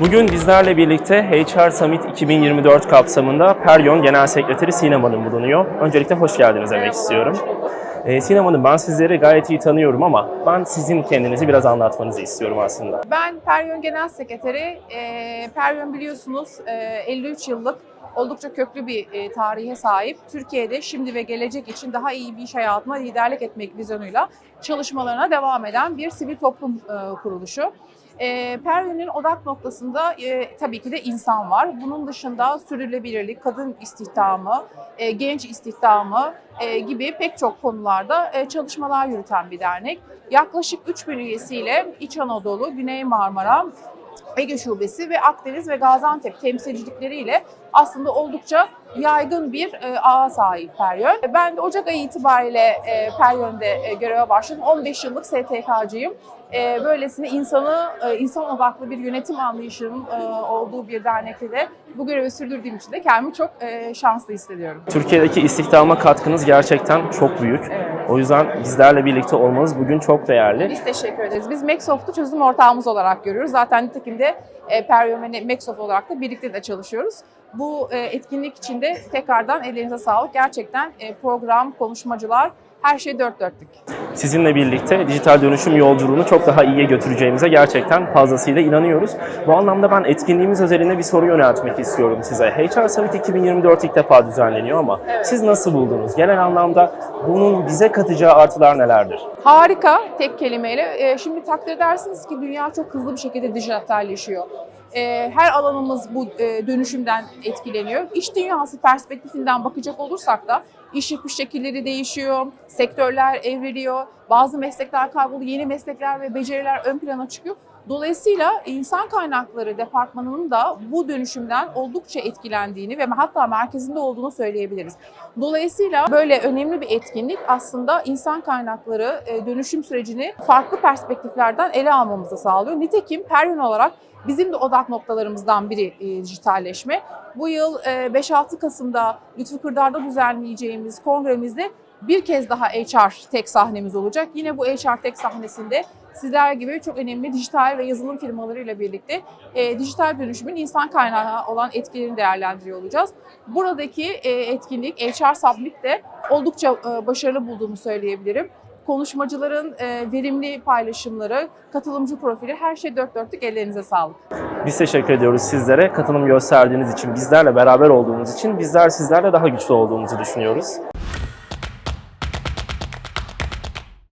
Bugün bizlerle birlikte HR Summit 2024 kapsamında Peryon Genel Sekreteri Sinem Hanım bulunuyor. Öncelikle hoş geldiniz demek istiyorum. Ee, Sinem Hanım ben sizleri gayet iyi tanıyorum ama ben sizin kendinizi biraz anlatmanızı istiyorum aslında. Ben Peryon Genel Sekreteri. E, Peryon biliyorsunuz e, 53 yıllık oldukça köklü bir e, tarihe sahip. Türkiye'de şimdi ve gelecek için daha iyi bir iş hayatına liderlik etmek vizyonuyla çalışmalarına devam eden bir sivil toplum e, kuruluşu. E, Peryon'un odak noktasında e, tabii ki de insan var. Bunun dışında sürdürülebilirlik, kadın istihdamı, e, genç istihdamı e, gibi pek çok konularda e, çalışmalar yürüten bir dernek. Yaklaşık 3000 üyesiyle İç Anadolu, Güney Marmara, Ege Şubesi ve Akdeniz ve Gaziantep temsilcilikleriyle aslında oldukça yaygın bir e, ağa sahip Peryon. Ben de Ocak ayı itibariyle e, Peryon'de e, göreve başladım. 15 yıllık STK'cıyım. E, böylesine insanı, e, insan odaklı bir yönetim anlayışının e, olduğu bir dernekte de bu görevi sürdürdüğüm için de kendimi çok e, şanslı hissediyorum. Türkiye'deki istihdama katkınız gerçekten çok büyük. Evet. O yüzden bizlerle birlikte olmanız bugün çok değerli. Biz teşekkür ederiz. Biz Microsoft'u çözüm ortağımız olarak görüyoruz. Zaten nitekim de e, Peryon ve Microsoft olarak da birlikte de çalışıyoruz. Bu e, etkinlik için de tekrardan ellerinize sağlık. Gerçekten e, program, konuşmacılar her şey dört dörtlük. Sizinle birlikte dijital dönüşüm yolculuğunu çok daha iyiye götüreceğimize gerçekten fazlasıyla inanıyoruz. Bu anlamda ben etkinliğimiz özelinde bir soru yöneltmek istiyorum size. HR Summit 2024 ilk defa düzenleniyor ama Evet. siz nasıl buldunuz? Genel anlamda bunun bize katacağı artılar nelerdir? Harika tek kelimeyle. E, şimdi takdir edersiniz ki dünya çok hızlı bir şekilde dijitalleşiyor. E, her alanımız bu e, dönüşümden etkileniyor. İş dünyası perspektifinden bakacak olursak da iş yapış şekilleri değişiyor, sektörler evriliyor, bazı meslekler kayboluyor, yeni meslekler ve beceriler ön plana çıkıyor. Dolayısıyla insan kaynakları departmanının da bu dönüşümden oldukça etkilendiğini ve hatta merkezinde olduğunu söyleyebiliriz. Dolayısıyla böyle önemli bir etkinlik aslında insan kaynakları e, dönüşüm sürecini farklı perspektiflerden ele almamızı sağlıyor. Nitekim Peryon olarak bizim de odak noktalarımızdan biri e, dijitalleşme. Bu yıl e, 5-6 Kasım'da Lütfü Kırdar'da düzenleyeceğimiz kongremizde bir kez daha HR tek sahnemiz olacak. Yine bu HR tek sahnesinde sizler gibi çok önemli dijital ve yazılım firmalarıyla birlikte e, dijital dönüşümün insan kaynağı olan etkilerini değerlendiriyor olacağız. Buradaki e, etkinlik HR Summit de oldukça e, başarılı bulduğumu söyleyebilirim. Konuşmacıların e, verimli paylaşımları, katılımcı profili her şey dört dörtlük ellerinize sağlık. Biz teşekkür ediyoruz sizlere. Katılım gösterdiğiniz için, bizlerle beraber olduğunuz için bizler sizlerle daha güçlü olduğumuzu düşünüyoruz.